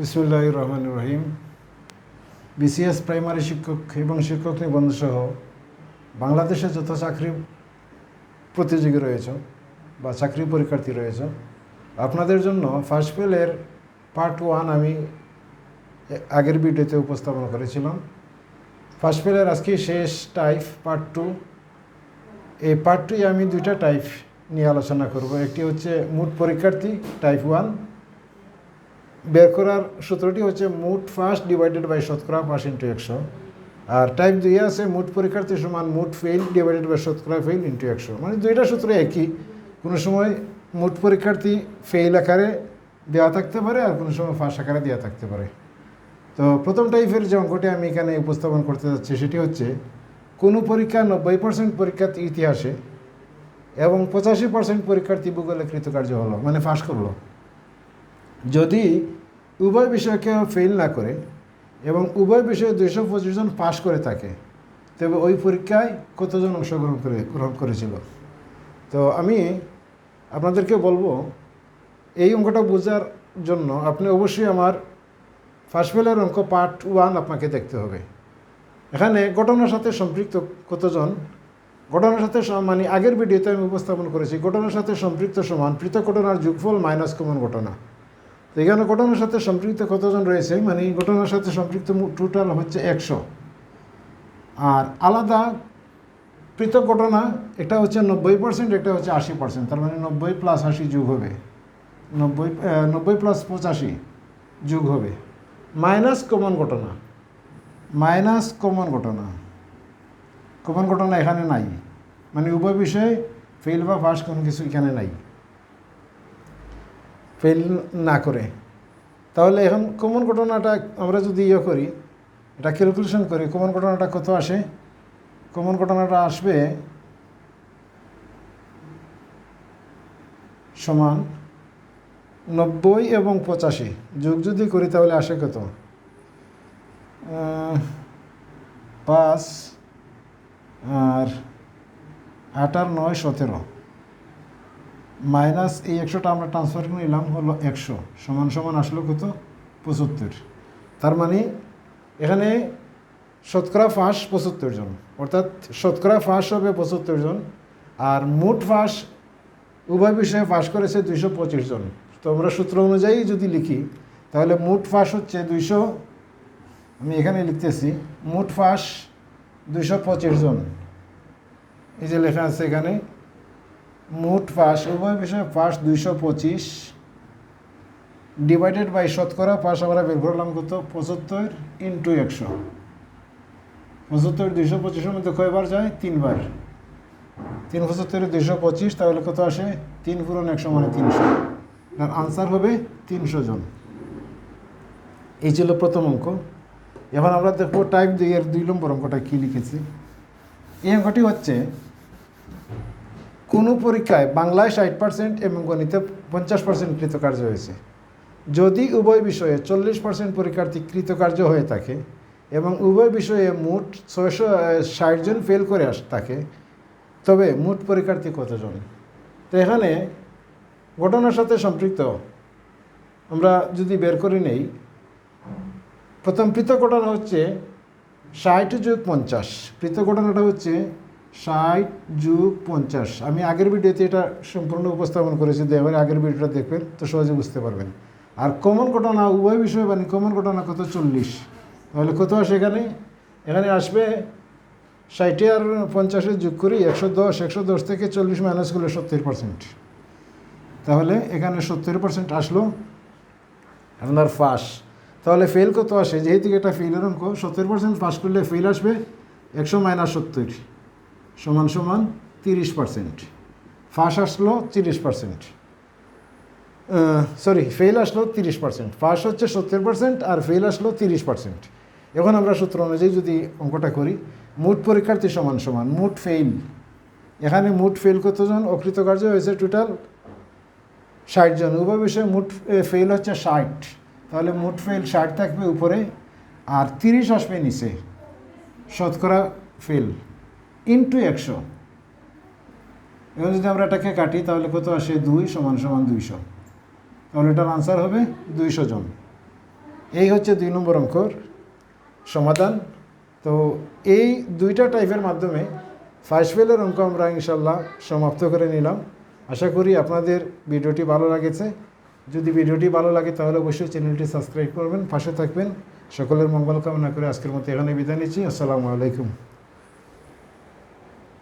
বিসমুল্লাহ রহমান রহিম BCS primary শিক্ষক এবং শিক্ষক নিবন্ধ সহ বাংলাদেশে যত চাকরি প্রতিযোগী রয়েছে বা চাকরি পরীক্ষার্থী রয়েছে, আপনাদের জন্য ফার্স্ট ফেলের পার্ট ওয়ান আমি আগের ভিডিওতে উপস্থাপন করেছিলাম। ফার্স্ট ফেলের আজকে শেষ টাইপ পার্ট টু এই পার্ট টুই আমি দুইটা টাইপ নিয়ে আলোচনা করব। একটি হচ্ছে মুট পরীক্ষার্থী টাইপ ওয়ান বের করার সূত্রটি হচ্ছে মুট ফার্স্ট ডিভাইডেড বাই শতকরা পাস ইন্টু একশো। আর টাইপ দুই আছে, মুট পরীক্ষার্থী সমান মুট ফেল ডিভাইডেড বাই শতকরা ফেল ইন্টু একশো। মানে দুইটা সূত্র একই। কোনো সময় মুট পরীক্ষার্থী ফেল আকারে দেওয়া থাকতে পারে, আর কোনো সময় ফার্স্ট আকারে দেওয়া থাকতে পারে। তো প্রথম টাইপের যে অঙ্কটি আমি এখানে উপস্থাপন করতে যাচ্ছি, সেটি হচ্ছে, কোনো পরীক্ষা নব্বই পার্সেন্ট পরীক্ষার্থী ইতিহাসে এবং পঁচাশি পার্সেন্ট পরীক্ষার্থী ভূগোলে কৃতকার্য হলো মানে পাশ করল। যদি উভয় বিষয়কে ফেল না করে এবং উভয় বিষয়ে দুইশো পঁচিশ জন পাশ করে থাকে। তবে ওই পরীক্ষায় কতজন অংশগ্রহণ করে, গ্রহণ করেছিল? তো আমি আপনাদেরকে বলব, এই অঙ্কটা বোঝার জন্য আপনি অবশ্যই আমার ফার্স্ট ফেলের অঙ্ক পার্ট ওয়ান আপনাকে দেখতে হবে। এখানে ঘটনার সাথে সম্পৃক্ত কতজন? ঘটনার সাথে মানে আগের ভিডিওতে আমি উপস্থাপন করেছি ঘটনার সাথে সম্পৃক্ত সমান পৃথক ঘটনার যোগফল মাইনাস কমন ঘটনা। তো এখানে ঘটনার সাথে সম্পৃক্ত কতজন রয়েছে? মানে এই ঘটনার সাথে সম্পৃক্ত টোটাল হচ্ছে একশো। আর আলাদা পৃথক ঘটনা এটা হচ্ছে নব্বই পার্সেন্ট এটা হচ্ছে আশি পার্সেন্ট তার মানে নব্বই প্লাস আশি যোগ হবে। নব্বই নব্বই প্লাস পঁচাশি যোগ হবে। মাইনাস কমন ঘটনা। মাইনাস কমন ঘটনা। কমন ঘটনা এখানে নাই। মানে উভয় বিষয়ে ফেল বা ফার্স্ট কোনো কিছু এখানে নাই। ফেল না করে। তাহলে এখন কমন ঘটনাটা আমরা যদি ইয়ে করি, এটা ক্যালকুলেশন করি কমন ঘটনাটা কত আসে? কমন ঘটনাটা আসবে সমান নব্বই এবং পঁচাশি। যোগ যদি করি তাহলে আসে কত? পাঁচ আর আট আর নয় সতেরো। মাইনাস এই একশোটা আমরা ট্রান্সফার করে নিলাম হলো একশো সমান সমান আসলো কত? পঁচাত্তর। তার মানে এখানে শতকরা ফাঁস পঁচাত্তর জন। অর্থাৎ শতকরা ফাঁস হবে পঁচাত্তর জন আর মোট ফাঁস উভয় বিষয়ে পাশ করেছে দুইশো পঁচিশ জন। তো আমরা সূত্র অনুযায়ী যদি লিখি, তাহলে মোট ফাঁস হচ্ছে দুইশো, আমি এখানে লিখতেছি, মোট ফাঁস দুইশো পঁচিশ জন। এই যে লেখা আছে এখানে মোট পাস উভয় বিষয়ে পাস দুইশো পঁচিশ। ডিভাইডেড বাই শতকরা পাস আমরা বের করলাম কত? পঁচাত্তর ইন্টু একশো। পঁচাত্তর দুইশো পঁচিশের মধ্যে কয়বার যায়? তিনবার। তিন পঁচাত্তরে দুইশো পঁচিশ, তাহলে কত আসে? তিন পূরণ একশো মানে তিনশো। আর আনসার হবে তিনশো জন। এই ছিল প্রথম অঙ্ক। এখন আমরা দেখব টাইপ দুই এর দুই নম্বর অঙ্কটা কী লিখেছি। এই অঙ্কটি হচ্ছে কোনো পরীক্ষায় বাংলায় ষাট পার্সেন্ট এবং গণিতে পঞ্চাশ পার্সেন্ট কৃতকার্য হয়েছে। যদি উভয় বিষয়ে চল্লিশ পার্সেন্ট পরীক্ষার্থী কৃতকার্য হয়ে থাকে এবং উভয় বিষয়ে মোট ছয়শো ষাট জন ফেল করে আস, থাকে, তবে মোট পরীক্ষার্থী কতজন? তো এখানে ঘটনার সাথে সম্পৃক্ত আমরা যদি বের করে নেই, প্রথম পৃথক ঘটনা হচ্ছে ষাট যোগ পঞ্চাশ। পৃথক ঘটনাটা হচ্ছে ষাট যুগ পঞ্চাশ। আমি আগের ভিডিওতে এটা সম্পূর্ণ উপস্থাপন করেছি এবার আগের ভিডিওটা দেখবেন, তো সহজে বুঝতে পারবেন। আর কমন ঘটনা, উভয় বিষয় মানে কমন ঘটনা কত? চল্লিশ। তাহলে কত আসে এখানে? এখানে আসবে ষাটে আর পঞ্চাশে যোগ করি, একশো দশ একশো দশ থেকে চল্লিশ মাইনাস করলে সত্তর পার্সেন্ট তাহলে এখানে সত্তর পার্সেন্ট আসলো। আপনার ফাঁস। তাহলে ফেল কত আসে? যেহেতু এটা ফেলের অঙ্ক, সত্তর পার্সেন্ট পাস করলে ফেল আসবে, একশো মাইনাস সত্তর। সমান সমান তিরিশ পার্সেন্ট। ফাঁস আসলো তিরিশ পার্সেন্ট। সরি ফেল আসলো তিরিশ পার্সেন্ট। ফাঁস হচ্ছে সত্তর পার্সেন্ট আর ফেল আসলো তিরিশ পার্সেন্ট। এখন আমরা সূত্র অনুযায়ী যদি অঙ্কটা করি, মোট পরীক্ষার্থী সমান সমান, মোট ফেল এখানে মোট ফেল কতজন? অকৃতকার্য হয়েছে টোটাল ষাট জন। উভয় বিষয়ে মোট ফেল হচ্ছে ষাট। তাহলে মোট ফেল ষাট থাকবে উপরে আর তিরিশ আসবে নিচে। শতকরা ফেল ইন্টু একশো। এখন যদি আমরা এটাকে কাটি, তাহলে কত আসে? দুই সমান সমান দুইশো। তাহলে এটার আনসার হবে দুইশো জন। এই হচ্ছে দুই নম্বর অঙ্কর সমাধান। তো এই দুইটা টাইপের মাধ্যমে ফার্স্ট ফেলের অঙ্ক আমরা ইনশাল্লাহ সমাপ্ত করে নিলাম। আশা করি আপনাদের ভিডিওটি ভালো লাগেছে। যদি ভিডিওটি ভালো লাগে, তাহলে অবশ্যই চ্যানেলটি সাবস্ক্রাইব করবেন, পাশে থাকবেন। সকলের মঙ্গল কামনা করে আজকের মতো এখানে বিদায় নিচ্ছি। আসসালামু আলাইকুম।